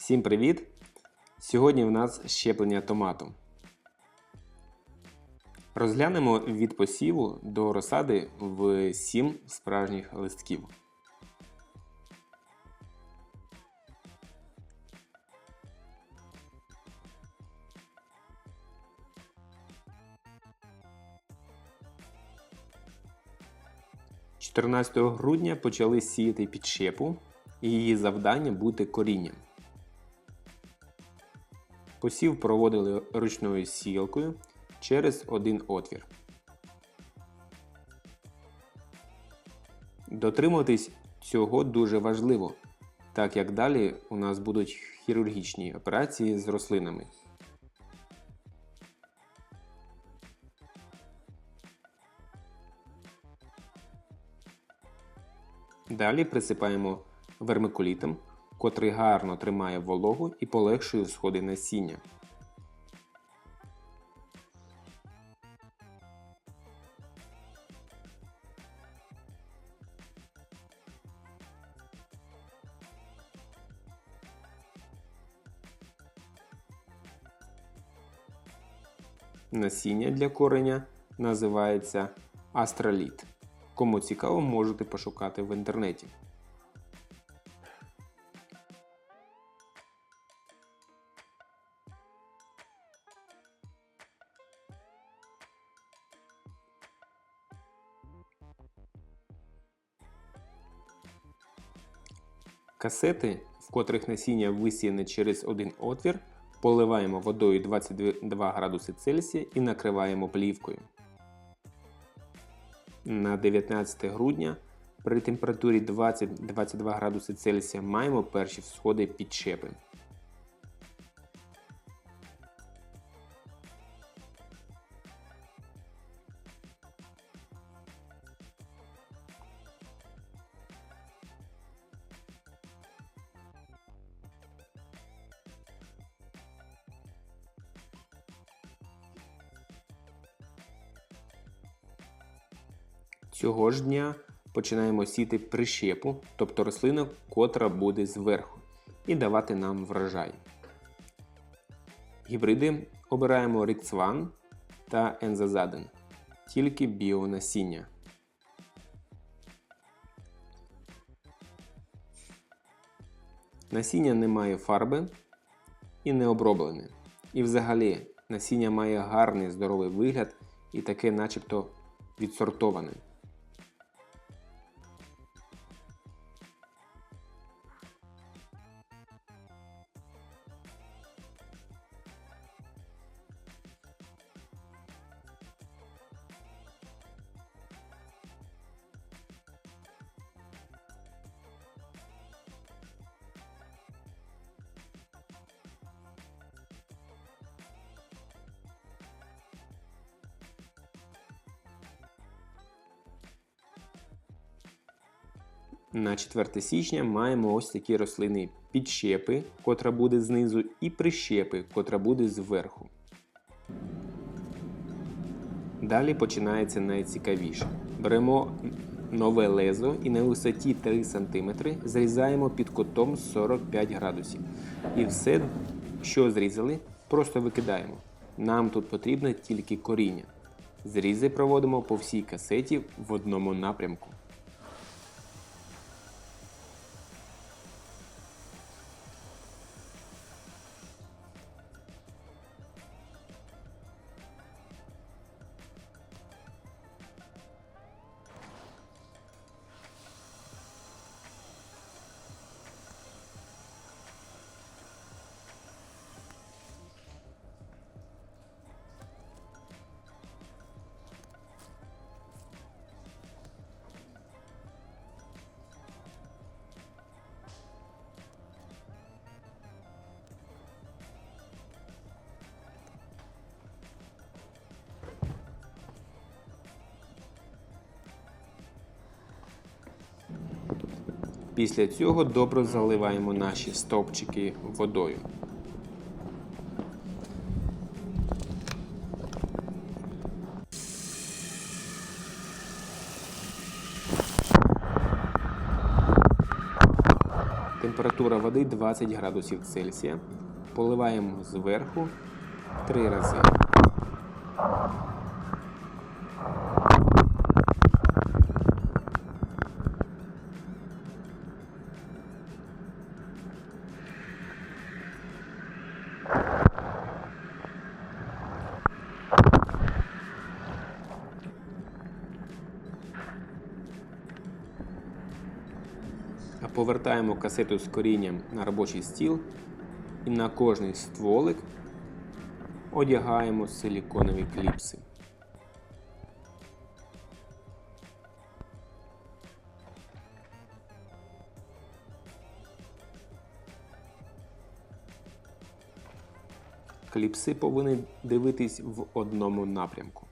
Всім привіт! Сьогодні в нас щеплення томату. Розглянемо від посіву до розсади в 7 справжніх листків. – 14 грудня почали сіяти підщепу, і її завдання бути корінням. Посів проводили ручною сіялкою через один отвір. Дотримуватись цього дуже важливо, так як далі у нас будуть хірургічні операції з рослинами. Далі присипаємо вермикулітом, котрий гарно тримає вологу і полегшує сходи насіння. Насіння для кореня називається астраліт. Кому цікаво, можете пошукати в інтернеті. Касети, в котрих насіння висіяне через один отвір, поливаємо водою 22 градуси Цельсія і накриваємо плівкою. На 19 грудня при температурі 20-22 градуси Цельсія маємо перші всходи підщепи. Цього ж дня починаємо сіти прищепу, тобто рослину, котра буде зверху, і давати нам врожай. Гібриди обираємо Rixvan та Enzazaden, тільки біонасіння. Насіння не має фарби і не оброблене. І взагалі насіння має гарний здоровий вигляд і таке начебто відсортоване. На 4 січня маємо ось такі рослини підщепи, котра буде знизу, і прищепи, котра буде зверху. Далі починається найцікавіше. Беремо нове лезо і на висоті 3 см зрізаємо під кутом 45 градусів. І все, що зрізали, просто викидаємо. Нам тут потрібно тільки коріння. Зрізи проводимо по всій касеті в одному напрямку. Після цього добре заливаємо наші стовпчики водою. Температура води 20 градусів Цельсія. Поливаємо зверху 3 рази. Повертаємо касету з корінням на робочий стіл і на кожний стволик одягаємо силіконові кліпси. Кліпси повинні дивитись в одному напрямку.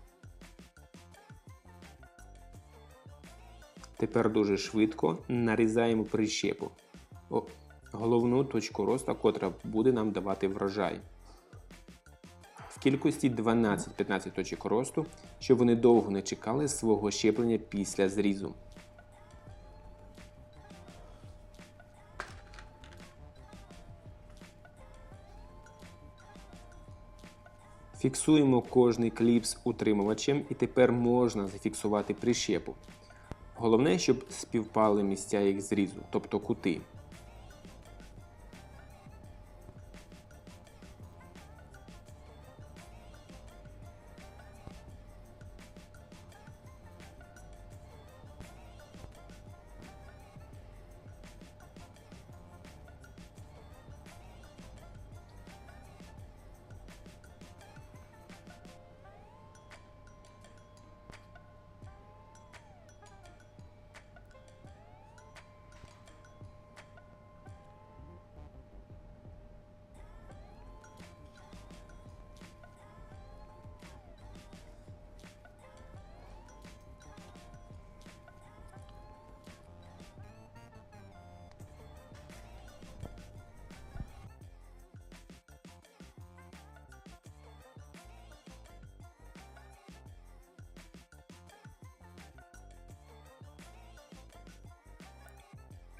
Тепер дуже швидко нарізаємо прищепу. Головну точку росту, котра буде нам давати врожай. В кількості 12-15 точок росту, щоб вони довго не чекали свого щеплення після зрізу. Фіксуємо кожний кліпс утримувачем і тепер можна зафіксувати прищепу. Головне, щоб співпали місця їх зрізу, тобто кути.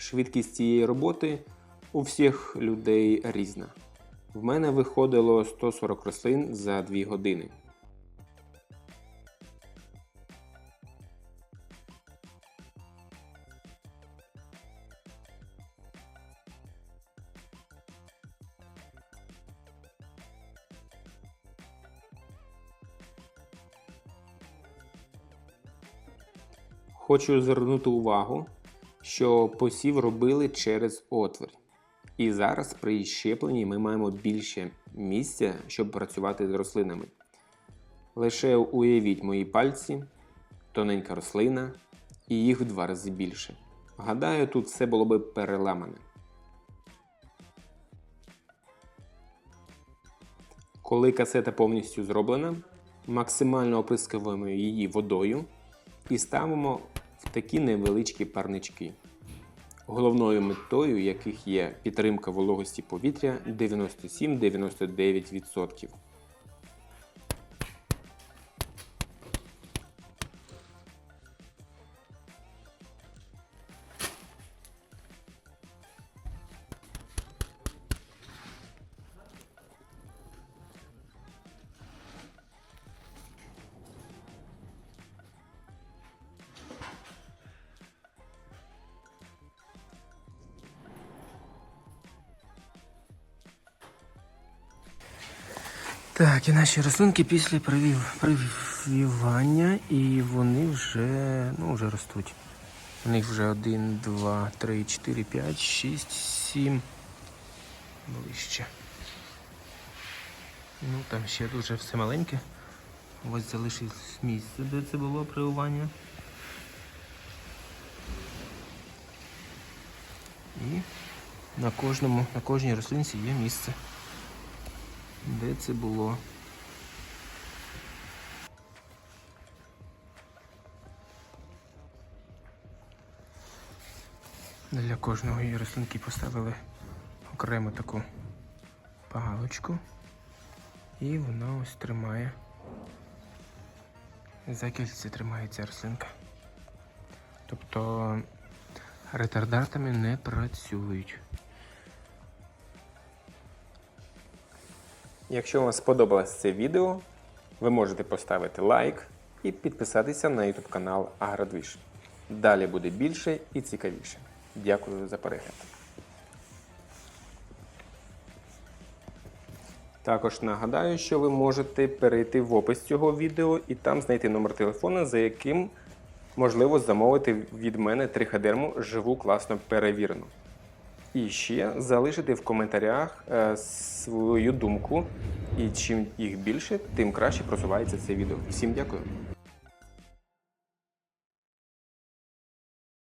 Швидкість цієї роботи у всіх людей різна. В мене виходило 140 рослин за 2 години. Хочу звернути увагу, що посів робили через отвір. І зараз при щепленні ми маємо більше місця, щоб працювати з рослинами. Лише уявіть мої пальці, тоненька рослина, і їх в два рази більше. Гадаю, тут все було би переламане. Коли касета повністю зроблена, максимально оприскуємо її водою і ставимо в такі невеличкі парнички, головною метою яких є підтримка вологості повітря 97-99%. Так, і наші рослинки після привів, прививання, і вони вже, ну, вже ростуть. У них вже 1, 2, 3, 4, 5, 6, 7. Ближче. Ну там ще дуже все маленьке. Ось залишилось місце, де це було прививання. І на кожному, на кожній рослинці є місце. Де це було? Для кожної рослинки поставили окремо таку паличку. І вона ось тримає. За кільце тримається рослинка. Тобто ретардартами не працюють. Якщо вам сподобалось це відео, ви можете поставити лайк і підписатися на YouTube канал Агродвіж. Далі буде більше і цікавіше. Дякую за перегляд. Також нагадаю, що ви можете перейти в опис цього відео і там знайти номер телефону, за яким можливо замовити від мене триходерму живу класно перевірену. І ще залишити в коментарях е, свою думку. І чим їх більше, тим краще просувається це відео. Всім дякую.